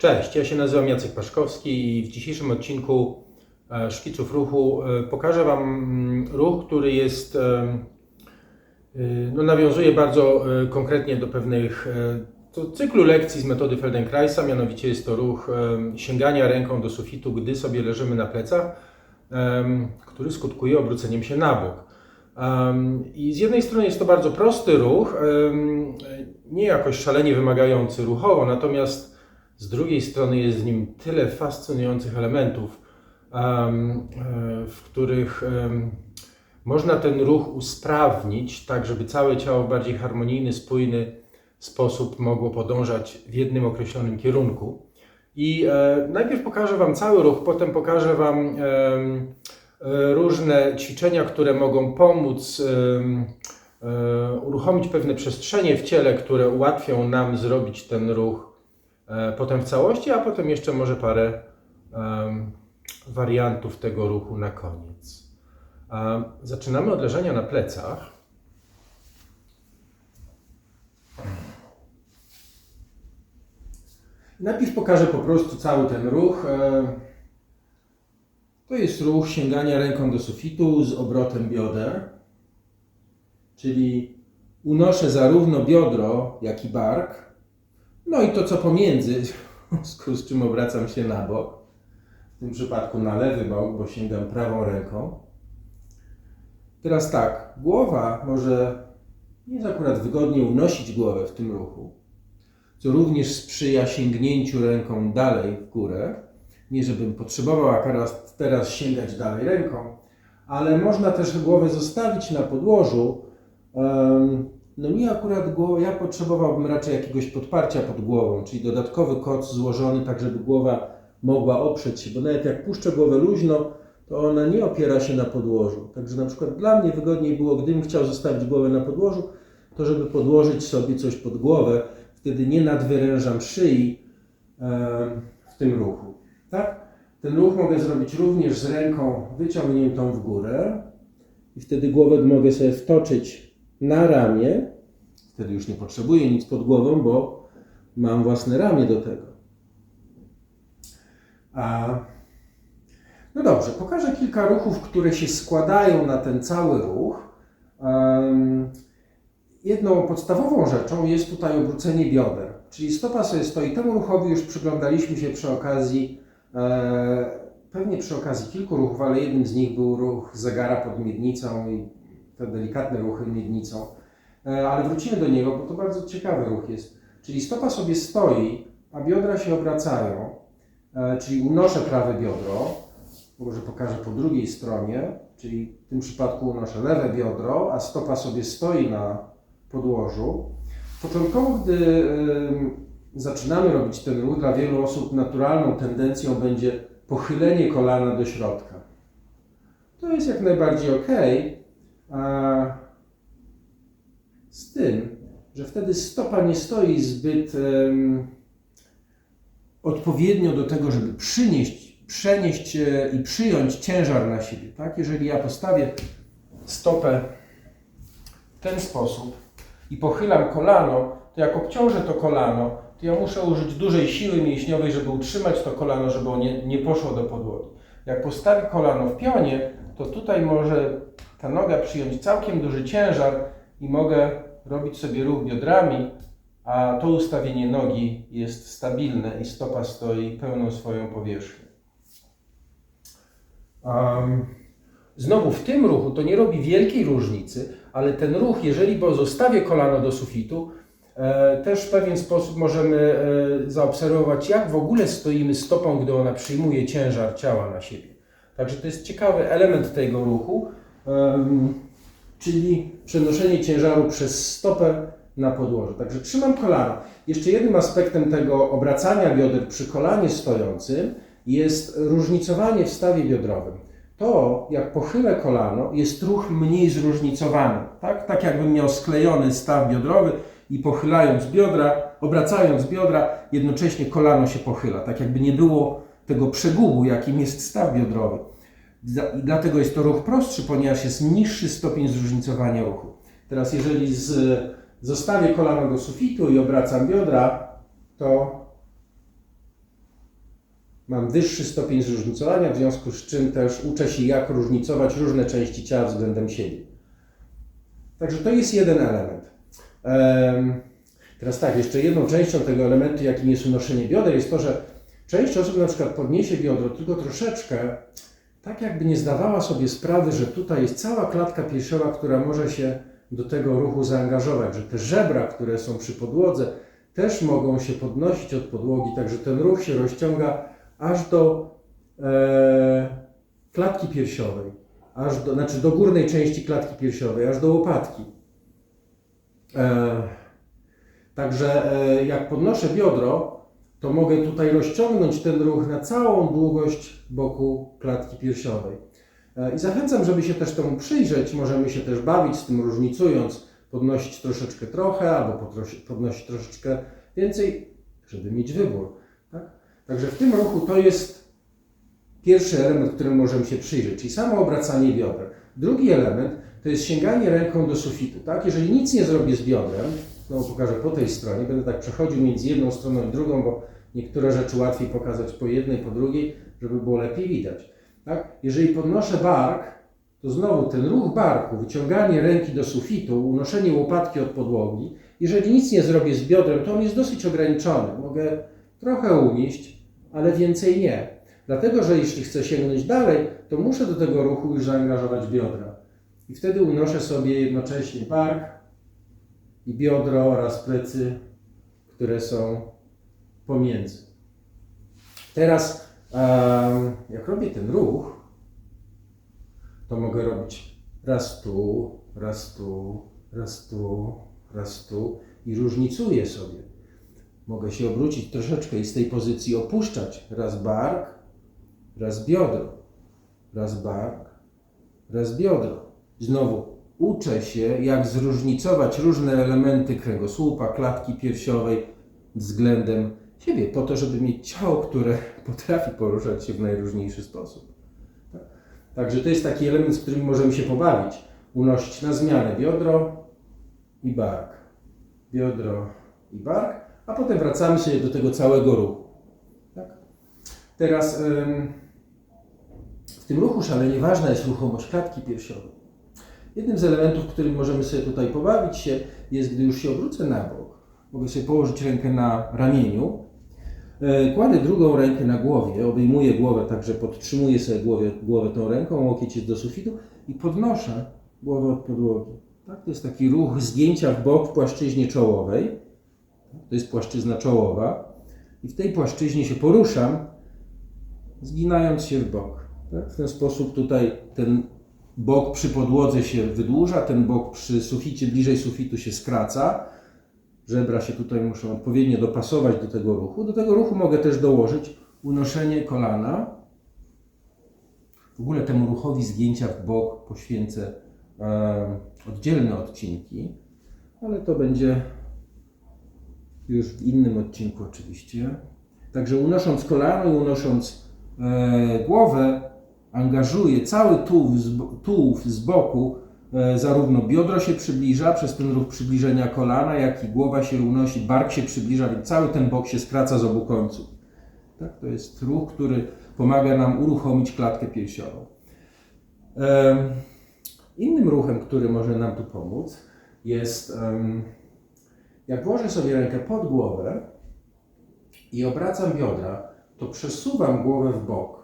Cześć, ja się nazywam Jacek Paszkowski i w dzisiejszym odcinku e, Szkiców Ruchu e, pokażę Wam mm, ruch, który jest, e, no, nawiązuje bardzo konkretnie do pewnych to cyklu lekcji z metody Feldenkraisa, mianowicie jest to ruch sięgania ręką do sufitu, gdy sobie leżymy na plecach, który skutkuje obróceniem się na bok. I z jednej strony jest to bardzo prosty ruch, nie jakoś szalenie wymagający ruchowo, natomiast z drugiej strony jest w nim tyle fascynujących elementów, em, e, w których można ten ruch usprawnić, tak żeby całe ciało w bardziej harmonijny, spójny sposób mogło podążać w jednym określonym kierunku. I e, najpierw pokażę Wam cały ruch, potem pokażę Wam e, różne ćwiczenia, które mogą pomóc uruchomić pewne przestrzenie w ciele, które ułatwią nam zrobić ten ruch potem w całości, a potem jeszcze może parę em, wariantów tego ruchu na koniec. A Zaczynamy od leżenia na plecach. Najpierw pokażę po prostu cały ten ruch. E, To jest ruch sięgania ręką do sufitu z obrotem bioder, czyli unoszę zarówno biodro, jak i bark, no i to co pomiędzy, w związku z czym obracam się na bok, w tym przypadku na lewy bok, bo sięgam prawą ręką. Teraz tak, głowa może nie jest akurat wygodnie unosić głowę w tym ruchu, co również sprzyja sięgnięciu ręką dalej w górę. Nie żebym potrzebował akurat teraz sięgać dalej ręką, ale można też głowę zostawić na podłożu. No mi akurat głowa, ja potrzebowałbym raczej jakiegoś podparcia pod głową, czyli dodatkowy koc złożony tak, żeby głowa mogła oprzeć się, bo nawet jak puszczę głowę luźno, to ona nie opiera się na podłożu. Także na przykład dla mnie wygodniej było, gdybym chciał zostawić głowę na podłożu, to żeby podłożyć sobie coś pod głowę, wtedy nie nadwyrężam szyi w tym ruchu. Tak? Ten ruch mogę zrobić również z ręką wyciągniętą w górę i wtedy głowę mogę sobie wtoczyć na ramię. Wtedy już nie potrzebuję nic pod głową, bo mam własne ramię do tego. A... No dobrze, pokażę kilka ruchów, które się składają na ten cały ruch. Jedną podstawową rzeczą jest tutaj obrócenie bioder, czyli stopa sobie stoi. Temu ruchowi już przyglądaliśmy się przy okazji, e, pewnie przy okazji kilku ruchów, ale jednym z nich był ruch zegara pod miednicą i te delikatne ruchy miednicą. E, ale wrócimy do niego, bo to bardzo ciekawy ruch jest. Czyli stopa sobie stoi, a biodra się obracają, e, czyli unoszę prawe biodro, może pokażę po drugiej stronie, czyli w tym przypadku unoszę lewe biodro, a stopa sobie stoi na podłożu. Początkowo, gdy y, zaczynamy robić ten ruch, dla wielu osób naturalną tendencją będzie pochylenie kolana do środka. To jest jak najbardziej ok, z tym, że wtedy stopa nie stoi zbyt odpowiednio do tego, żeby przynieść, przenieść e, i przyjąć ciężar na siebie. Tak? Jeżeli ja postawię stopę w ten sposób i pochylam kolano, to jak obciążę to kolano, to ja muszę użyć dużej siły mięśniowej, żeby utrzymać to kolano, żeby ono nie, nie poszło do podłogi. Jak postawię kolano w pionie, to tutaj może ta noga przyjąć całkiem duży ciężar i mogę robić sobie ruch biodrami, a to ustawienie nogi jest stabilne i stopa stoi pełną swoją powierzchnią. Znowu w tym ruchu to nie robi wielkiej różnicy, ale ten ruch, jeżeli pozostawię kolano do sufitu, e, też w pewien sposób możemy e, zaobserwować, jak w ogóle stoimy stopą, gdy ona przyjmuje ciężar ciała na siebie. Także to jest ciekawy element tego ruchu, czyli przenoszenie ciężaru przez stopę na podłoże. Także trzymam kolano. Jeszcze jednym aspektem tego obracania bioder przy kolanie stojącym jest różnicowanie w stawie biodrowym to jak pochylę kolano, jest ruch mniej zróżnicowany. Tak, tak jakbym miał sklejony staw biodrowy i pochylając biodra, obracając biodra, jednocześnie kolano się pochyla. Tak jakby nie było tego przegubu, jakim jest staw biodrowy. Dlatego jest to ruch prostszy, ponieważ jest niższy stopień zróżnicowania ruchu. Teraz jeżeli z, zostawię kolano do sufitu i obracam biodra, to mam wyższy stopień zróżnicowania, w związku z czym też uczę się, jak różnicować różne części ciała względem siebie. Także to jest jeden element. Em, Teraz tak, jeszcze jedną częścią tego elementu, jakim jest unoszenie bioder, jest to, że część osób na przykład podniesie biodro tylko troszeczkę, tak jakby nie zdawała sobie sprawy, że tutaj jest cała klatka piersiowa, która może się do tego ruchu zaangażować, że te żebra, które są przy podłodze, też mogą się podnosić od podłogi, także ten ruch się rozciąga aż do e, klatki piersiowej, aż do, znaczy do górnej części klatki piersiowej, aż do łopatki. E, Także e, jak podnoszę biodro, to mogę tutaj rozciągnąć ten ruch na całą długość boku klatki piersiowej. E, I zachęcam, żeby się też temu przyjrzeć. Możemy się też bawić z tym, różnicując, podnosić troszeczkę trochę albo podnosić troszeczkę więcej, żeby mieć wybór. Tak? Także w tym ruchu to jest pierwszy element, którym możemy się przyjrzeć, czyli samo obracanie bioder. Drugi element to jest sięganie ręką do sufitu. Tak? Jeżeli nic nie zrobię z biodrem, znowu pokażę po tej stronie, będę tak przechodził między jedną stroną i drugą, bo niektóre rzeczy łatwiej pokazać po jednej, po drugiej, żeby było lepiej widać. Tak? Jeżeli podnoszę bark, to znowu ten ruch barku, wyciąganie ręki do sufitu, unoszenie łopatki od podłogi, jeżeli nic nie zrobię z biodrem, to on jest dosyć ograniczony. Mogę trochę unieść, ale więcej nie. Dlatego, że jeśli chcę sięgnąć dalej, to muszę do tego ruchu już zaangażować biodra. I wtedy unoszę sobie jednocześnie bark i biodro oraz plecy, które są pomiędzy. Teraz, jak robię ten ruch, to mogę robić raz tu, raz tu, raz tu, raz tu i różnicuję sobie. Mogę się obrócić troszeczkę i z tej pozycji opuszczać raz bark, raz biodro, raz bark, raz biodro. Znowu uczę się, jak zróżnicować różne elementy kręgosłupa, klatki piersiowej względem siebie, po to, żeby mieć ciało, które potrafi poruszać się w najróżniejszy sposób. Tak? Także to jest taki element, z którym możemy się pobawić. Unosić na zmianę biodro i bark. Biodro i bark, a potem wracamy sobie do tego całego ruchu. Tak? Teraz w tym ruchu szalenie ważna jest ruchomość klatki piersiowej. Jednym z elementów, którym możemy sobie tutaj pobawić się, jest, gdy już się obrócę na bok. Mogę sobie położyć rękę na ramieniu, e, kładę drugą rękę na głowie, obejmuję głowę, także podtrzymuję sobie głowę, głowę tą ręką, łokieć jest do sufitu i podnoszę głowę od podłogi. Tak? To jest taki ruch zgięcia w bok w płaszczyźnie czołowej. To jest płaszczyzna czołowa. I w tej płaszczyźnie się poruszam, zginając się w bok. Tak? W ten sposób tutaj ten bok przy podłodze się wydłuża, ten bok przy suficie, bliżej sufitu się skraca. Żebra się tutaj muszą odpowiednio dopasować do tego ruchu. Do tego ruchu mogę też dołożyć unoszenie kolana. W ogóle temu ruchowi zgięcia w bok poświęcę e, oddzielne odcinki, ale to będzie już w innym odcinku oczywiście. Także unosząc kolano i unosząc e, głowę, angażuję cały tułów z, tułów z boku, e, zarówno biodro się przybliża przez ten ruch przybliżenia kolana, jak i głowa się unosi, bark się przybliża, więc cały ten bok się skraca z obu końców. Tak? To jest ruch, który pomaga nam uruchomić klatkę piersiową. Innym ruchem, który może nam tu pomóc, jest jak włożę sobie rękę pod głowę i obracam biodra, to przesuwam głowę w bok.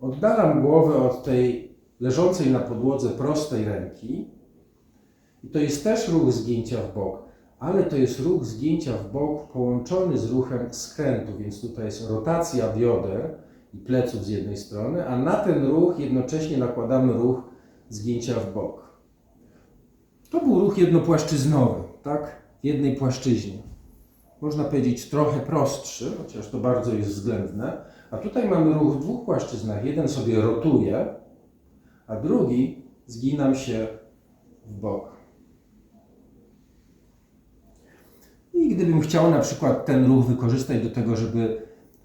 Oddalam głowę od tej leżącej na podłodze prostej ręki. I to jest też ruch zgięcia w bok, ale to jest ruch zgięcia w bok połączony z ruchem skrętu, więc tutaj jest rotacja bioder i pleców z jednej strony, a na ten ruch jednocześnie nakładamy ruch zgięcia w bok. To był ruch jednopłaszczyznowy, tak? W jednej płaszczyźnie. Można powiedzieć trochę prostszy, chociaż to bardzo jest względne. A tutaj mamy ruch w dwóch płaszczyznach. Jeden sobie rotuje, a drugi zginam się w bok. I gdybym chciał na przykład ten ruch wykorzystać do tego, żeby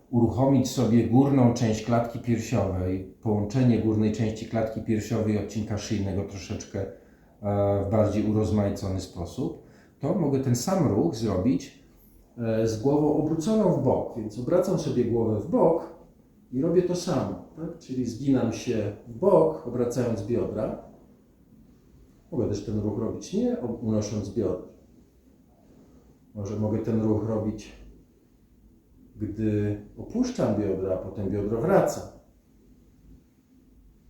uruchomić sobie górną część klatki piersiowej, połączenie górnej części klatki piersiowej i odcinka szyjnego troszeczkę e, w bardziej urozmaicony sposób, to mogę ten sam ruch zrobić z głową obróconą w bok, więc obracam sobie głowę w bok i robię to samo, tak? czyli zginam się w bok, obracając biodra. Mogę też ten ruch robić nie unosząc biodra. Może mogę ten ruch robić, gdy opuszczam biodra, a potem biodro wraca.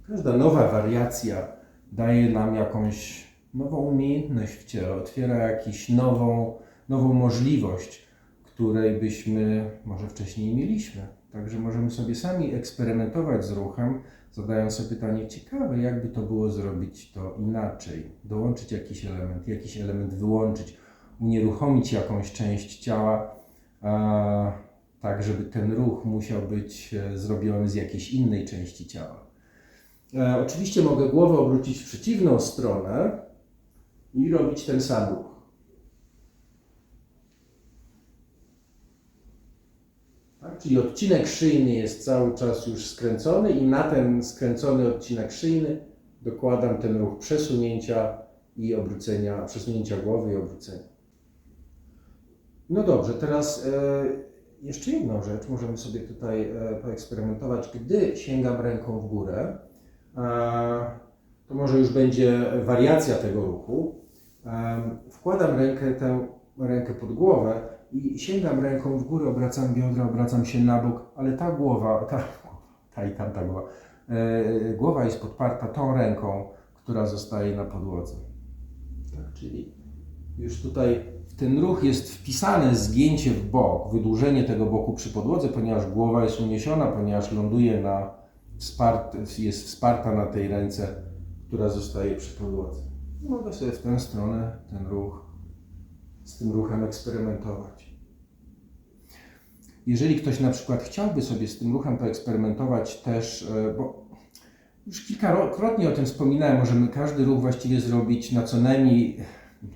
Każda nowa wariacja daje nam jakąś nową umiejętność w ciele, otwiera jakąś nową, nową możliwość, której byśmy może wcześniej nie mieliśmy. Także możemy sobie sami eksperymentować z ruchem, zadając sobie pytanie, ciekawe, jakby to było zrobić to inaczej, dołączyć jakiś element, jakiś element wyłączyć, unieruchomić jakąś część ciała, a, tak żeby ten ruch musiał być e, zrobiony z jakiejś innej części ciała. E, oczywiście mogę głowę obrócić w przeciwną stronę i robić ten sam ruch. Tak? Czyli odcinek szyjny jest cały czas już skręcony i na ten skręcony odcinek szyjny dokładam ten ruch przesunięcia i obrócenia, przesunięcia głowy i obrócenia. No dobrze, teraz e, jeszcze jedną rzecz możemy sobie tutaj e, poeksperymentować. Gdy sięgam ręką w górę, to może już będzie wariacja tego ruchu. Wkładam rękę, tę rękę pod głowę i sięgam ręką w górę, obracam biodra, obracam się na bok, ale ta głowa, ta, ta i tamta głowa, e, głowa jest podparta tą ręką, która zostaje na podłodze. Tak, czyli już tutaj w ten ruch jest wpisane zgięcie w bok, wydłużenie tego boku przy podłodze, ponieważ głowa jest uniesiona, ponieważ ląduje na wspart, jest wsparta na tej ręce, która zostaje przy podłodze. Mogę sobie w tę stronę ten ruch, z tym ruchem eksperymentować. Jeżeli ktoś na przykład chciałby sobie z tym ruchem poeksperymentować też, e, bo już kilkakrotnie o tym wspominałem, możemy każdy ruch właściwie zrobić na co najmniej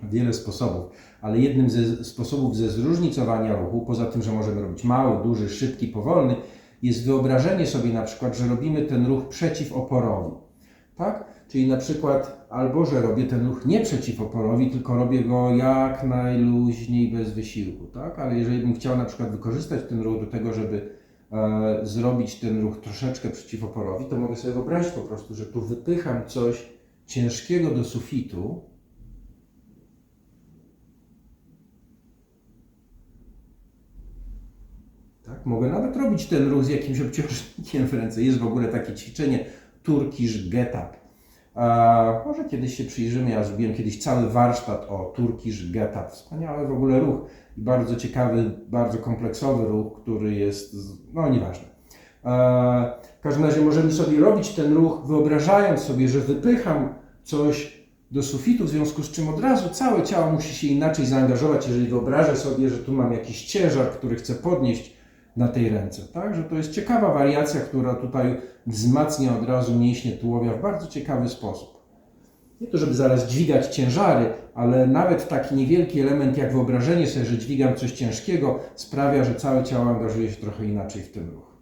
wiele sposobów, ale jednym ze sposobów ze zróżnicowania ruchu, poza tym, że możemy robić mały, duży, szybki, powolny, jest wyobrażenie sobie na przykład, że robimy ten ruch przeciwoporowi. Tak? Czyli na przykład albo, że robię ten ruch nie przeciwoporowi, tylko robię go jak najluźniej, bez wysiłku. Tak? Ale jeżeli bym chciał na przykład wykorzystać ten ruch do tego, żeby e, zrobić ten ruch troszeczkę przeciwoporowi, to mogę sobie wyobrazić po prostu, że tu wypycham coś ciężkiego do sufitu, Tak? Mogę nawet robić ten ruch z jakimś obciążnikiem w ręce. Jest w ogóle takie ćwiczenie Turkish Get Up. A może kiedyś się przyjrzymy. Ja zrobiłem kiedyś cały warsztat o Turkish Get Up. Wspaniały w ogóle ruch i bardzo ciekawy, bardzo kompleksowy ruch, który jest, no nieważne. W każdym razie możemy sobie robić ten ruch, wyobrażając sobie, że wypycham coś do sufitu, w związku z czym od razu całe ciało musi się inaczej zaangażować, jeżeli wyobrażę sobie, że tu mam jakiś ciężar, który chcę podnieść na tej ręce. Tak? Że to jest ciekawa wariacja, która tutaj wzmacnia od razu mięśnie tułowia w bardzo ciekawy sposób. Nie to, żeby zaraz dźwigać ciężary, ale nawet taki niewielki element jak wyobrażenie sobie, że dźwigam coś ciężkiego, sprawia, że całe ciało angażuje się trochę inaczej w ten ruch.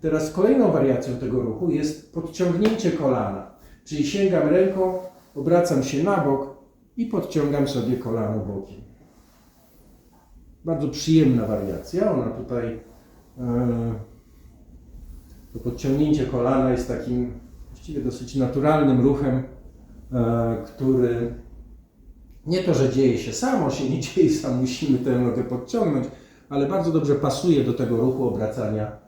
Teraz kolejną wariacją tego ruchu jest podciągnięcie kolana. Czyli sięgam ręką, obracam się na bok i podciągam sobie kolano bokiem. Bardzo przyjemna wariacja. Ona tutaj to podciągnięcie kolana jest takim właściwie dosyć naturalnym ruchem, e, który nie to, że dzieje się samo, się nie dzieje sam, musimy tę nogę podciągnąć, ale bardzo dobrze pasuje do tego ruchu obracania.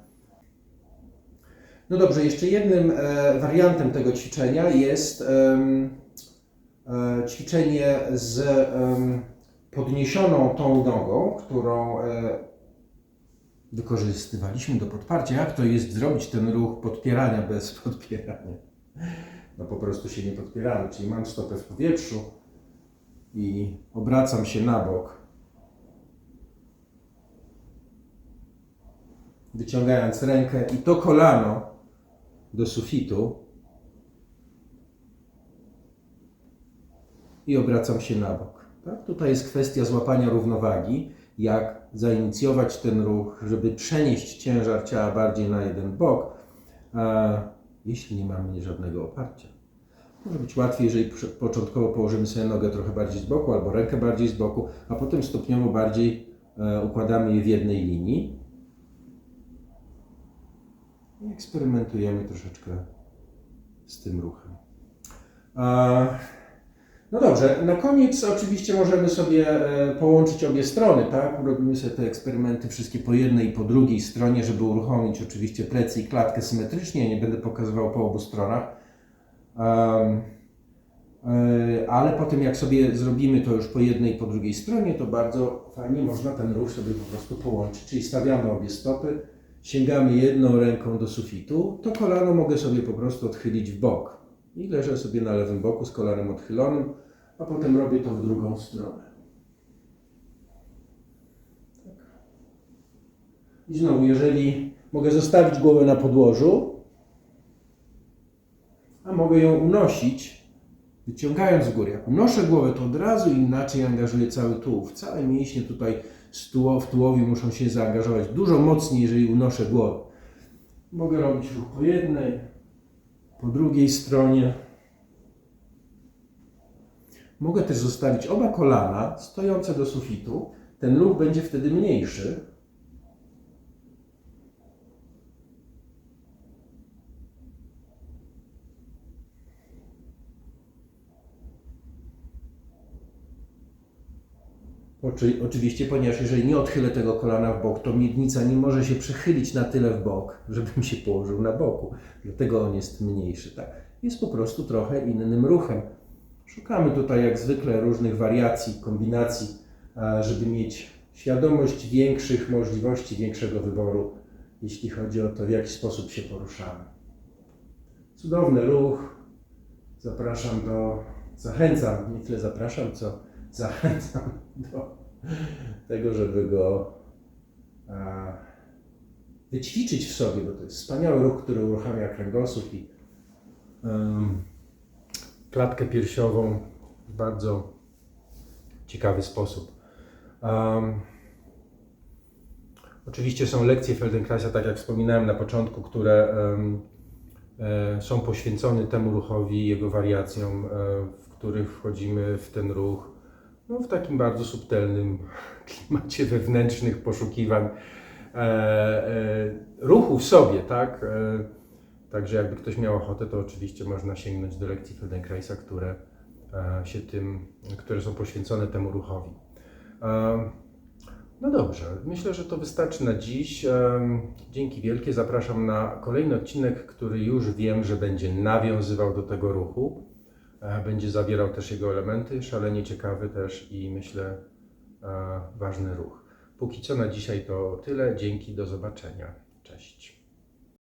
No dobrze, jeszcze jednym e, wariantem tego ćwiczenia jest ćwiczenie z podniesioną tą nogą, którą wykorzystywaliśmy do podparcia. Jak to jest zrobić ten ruch podpierania bez podpierania? No po prostu się nie podpieramy, czyli mam stopę w powietrzu i obracam się na bok, wyciągając rękę i to kolano do sufitu i obracam się na bok. Tak? Tutaj jest kwestia złapania równowagi jak zainicjować ten ruch, żeby przenieść ciężar ciała bardziej na jeden bok, jeśli nie mamy żadnego oparcia. Może być łatwiej, jeżeli początkowo położymy sobie nogę trochę bardziej z boku albo rękę bardziej z boku, a potem stopniowo bardziej e, układamy je w jednej linii i eksperymentujemy troszeczkę z tym ruchem. No dobrze, na koniec oczywiście możemy sobie e, połączyć obie strony, tak? Robimy sobie te eksperymenty wszystkie po jednej i po drugiej stronie, żeby uruchomić oczywiście plecy i klatkę symetrycznie. Nie będę pokazywał po obu stronach. E, ale potem jak sobie zrobimy to już po jednej i po drugiej stronie, to bardzo fajnie można ten ruch sobie po prostu połączyć. Czyli stawiamy obie stopy, sięgamy jedną ręką do sufitu, to kolano mogę sobie po prostu odchylić w bok. I leżę sobie na lewym boku z kolanem odchylonym, a potem robię to w drugą stronę. Tak. I znowu, jeżeli mogę zostawić głowę na podłożu, a mogę ją unosić, wyciągając z góry. Jak unoszę głowę, to od razu inaczej angażuję cały tułów. Całe mięśnie tutaj w tułowiu muszą się zaangażować dużo mocniej, jeżeli unoszę głowę. Mogę robić ruch po jednej, po drugiej stronie. Mogę też zostawić oba kolana stojące do sufitu. Ten ruch będzie wtedy mniejszy. Oczy, oczywiście, ponieważ jeżeli nie odchylę tego kolana w bok, to miednica nie może się przechylić na tyle w bok, żebym się położył na boku. Dlatego on jest mniejszy. Tak? Jest po prostu trochę innym ruchem. Szukamy tutaj jak zwykle różnych wariacji, kombinacji, żeby mieć świadomość większych możliwości, większego wyboru, jeśli chodzi o to, w jaki sposób się poruszamy. Cudowny ruch. Zapraszam do, zachęcam, nie tyle zapraszam, co zachęcam do tego, żeby go a, wyćwiczyć w sobie, bo to jest wspaniały ruch, który uruchamia kręgosłup i klatkę piersiową w bardzo ciekawy sposób. Em, oczywiście są lekcje Feldenkraisa, tak jak wspominałem na początku, które em, e, są poświęcone temu ruchowi, jego wariacjom, e, w których wchodzimy w ten ruch no, w takim bardzo subtelnym klimacie wewnętrznych poszukiwań e, e, ruchu w sobie, tak? E, także jakby ktoś miał ochotę, to oczywiście można sięgnąć do lekcji Feldenkraisa, które e, się tym, które są poświęcone temu ruchowi. E, no dobrze, myślę, że to wystarczy na dziś. Em, Dzięki wielkie. Zapraszam na kolejny odcinek, który już wiem, że będzie nawiązywał do tego ruchu. Będzie zawierał też jego elementy, szalenie ciekawy też i myślę ważny ruch. Póki co na dzisiaj to tyle. Dzięki, do zobaczenia.